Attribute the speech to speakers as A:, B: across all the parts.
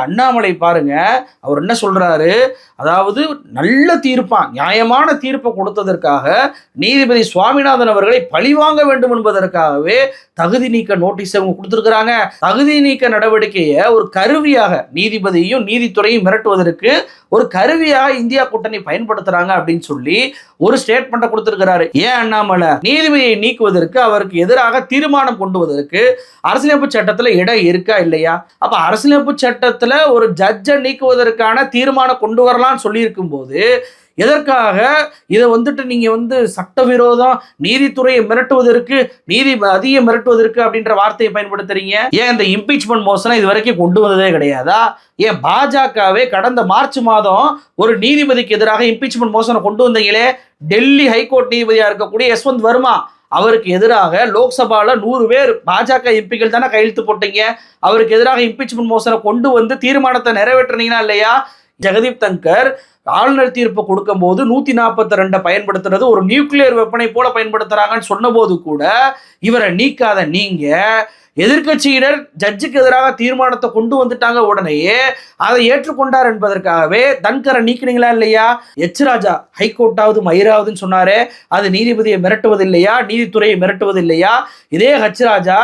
A: அண்ணாமலை பாருங்க அவர் என்ன சொல்றாரு? அதாவது நல்ல தீர்ப்பான் நியாயமான தீர்ப்பை கொடுத்ததற்காக நீதிபதி சுவாமிநாதன் அவர்களை பழிவாங்க வேண்டும் என்பதற்காகவே தகுதி நீக்க நோட்டீஸ் அவங்க கொடுத்துருக்குறாங்க. தகுதி நீக்க நடவடிக்கையை ஒரு கருவியாக நீதிபதியும் நீதித்துறையும் மிரட்டுவதற்கு ஒரு கருவியாக இந்தியா கூட்டணி பயன்படுத்துறாங்க அப்படின்னு சொல்லி ஒரு ஸ்டேட்மெண்ட்டை கொடுத்திருக்கிறாரு. ஏன் அண்ணாமலை? நீதிபதியை நீக்குவதற்கு அவருக்கு எதிராக தீர்மானம் கொண்டு வருவதற்கு அரசியலமைப்பு சட்டத்துல இடம் இருக்கா இல்லையா? அப்ப அரசியலமைப்பு சட்டத்துல ஒரு ஜட்ஜை நீக்குவதற்கான தீர்மானம் கொண்டு வரலாம்னு சொல்லியிருக்கும் போது எதற்காக? இதை வந்துட்டு நீங்க வந்து சட்டவிரோதம் நீதித்துறையை மிரட்டுவதற்கு நீதி அதிக மிரட்டுவதற்கு அப்படின்ற வார்த்தையை பயன்படுத்துறீங்க? ஏன் இந்த இம்பீச்மெண்ட் மோசனை இது வரைக்கும் கொண்டு வந்ததே கிடையாதா? ஏன் பாஜகவே கடந்த மார்ச் மாதம் ஒரு நீதிபதிக்கு எதிராக இம்பீச்மெண்ட் மோசனை கொண்டு வந்தீங்களே? டெல்லி ஹைகோர்ட் நீதிபதியா இருக்கக்கூடிய யஸ்வந்த் வர்மா அவருக்கு எதிராக லோக்சபால நூறு பேர் பாஜக எம்பிகள் தானே கையெழுத்து போட்டீங்க? அவருக்கு எதிராக இம்பீச்மெண்ட் மோசனை கொண்டு வந்து தீர்மானத்தை நிறைவேற்றினீங்கன்னா இல்லையா? ஜெகதீப் தங்கர் ஆளுநர் தீர்ப்பு கொடுக்கும்போது நூற்றி நாற்பத்தி ரெண்டை பயன்படுத்துறது ஒரு நியூக்ளியர் வெப்பனை போல பயன்படுத்துறாங்கன்னு சொன்னபோது கூட இவரை நீக்காத நீங்கள் எதிர்க்கட்சியினர் ஜட்ஜுக்கு எதிராக தீர்மானத்தை கொண்டு வந்துட்டாங்க உடனேயே அதை ஏற்றுக்கொண்டார் என்பதற்காகவே தன்கரை நீக்கினீங்களா இல்லையா? எச் ராஜா ஹைகோர்ட்டாவது மயிராவதுன்னு சொன்னாரே அது நீதிபதியை மிரட்டுவது இல்லையா நீதித்துறையை மிரட்டுவது இல்லையா இதே ஹச் ராஜா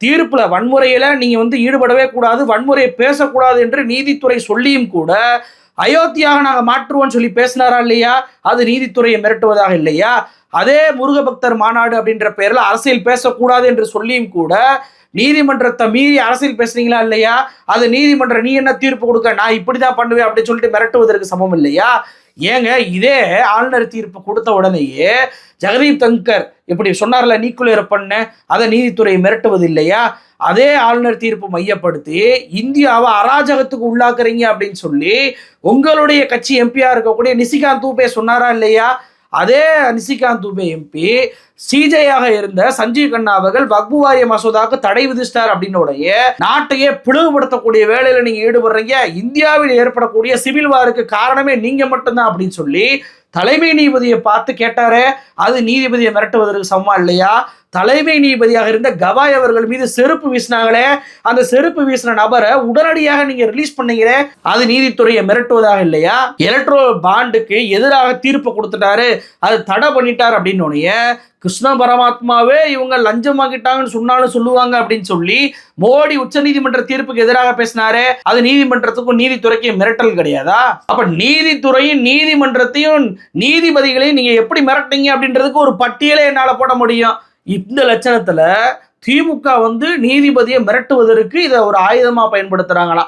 A: தீர்ப்புல வன்முறையில நீங்க வந்து ஈடுபடவே கூடாது வன்முறையை பேசக்கூடாது என்று நீதித்துறை சொல்லியும் கூட அயோத்தியாக நாங்க மாற்றுவோம்னு சொல்லி பேசினாரா இல்லையா? அது நீதித்துறையை மிரட்டுவதாக இல்லையா? அதே முருகபக்தர் மாநாடு அப்படின்ற பெயரில் அரசியல் பேசக்கூடாது என்று சொல்லியும் கூட நீதிமன்றத்தை மீறி அரசியல் பேசுறீங்களா இல்லையா? அது நீதிமன்றம் நீ என்ன தீர்ப்பு கொடுக்க? நான் இப்படிதான் பண்ணுவேன் அப்படின்னு சொல்லிட்டு மிரட்டுவதற்கு சமம் இல்லையா? ஏங்க இதே ஆளுநர் தீர்ப்பு கொடுத்த உடனேயே ஜெகதீப் தங்கர் இப்படி சொன்னார்ல நீக்குலேற பண்ண அதை நீதித்துறை மிரட்டுவது இல்லையா அதே ஆளுநர் தீர்ப்பு மையப்படுத்தி இந்தியாவை அராஜகத்துக்கு உள்ளாக்குறீங்க அப்படின்னு சொல்லி உங்களுடைய கட்சி எம்பியா இருக்கக்கூடிய நிசிகாந்த் தூபே சொன்னாரா இல்லையா? அதே நிசிகாந்த் தூபே எம்பி சிஜேயாக இருந்த சஞ்சீவ் கண்ணா அவர்கள் வக்பு வாரிய மசோதாவுக்கு தடை விதிச்சிட்டார் அப்படின்னுடைய நாட்டையே பிளவுபடுத்தக்கூடிய வேலையில நீங்க ஈடுபடுறீங்க. இந்தியாவில் ஏற்படக்கூடிய சிவில் வாருக்கு காரணமே நீங்க மட்டும்தான் அப்படின்னு சொல்லி தலைமை நீதிபதியை பார்த்து கேட்டாரே அது நீதிபதியை மிரட்டுவதற்கு சமமா இல்லையா? தலைமை நீதிபதியாக இருந்த கவாய் அவர்கள் மீது செருப்பு வீசினாங்களே அந்த செருப்பு வீசின நபரை உடனடியாக நீங்க ரிலீஸ் பண்ணீங்களே அது நீதித்துறையை மிரட்டுவதாக இல்லையா? எலக்ட்ரோ பாண்டுக்கு எதிராக தீர்ப்பு கொடுத்துட்டாரு அது தடை பண்ணிட்டார் அப்படின்னு கிருஷ்ண பரமாத்மாவே இவங்க லஞ்சம் வாங்கிட்டாங்கன்னு சொன்னாலும் சொல்லுவாங்க அப்படின்னு சொல்லி மோடி உச்சநீதிமன்ற தீர்ப்புக்கு எதிராக பேசினாரு அது நீதிமன்றத்துக்கும் நீதித்துறைக்கும் மிரட்டல் கிடையாதா? அப்ப நீதித்துறையும் நீதிமன்றத்தையும் நீதிபதிகளையும் நீங்க எப்படி மிரட்டிங்க அப்படின்றதுக்கு ஒரு பட்டியலை என்னால போட முடியும். இந்த லட்சணத்துல திமுக வந்து நீதிபதியை மிரட்டுவதற்கு இதை ஒரு ஆயுதமா பயன்படுத்துறாங்களாம்.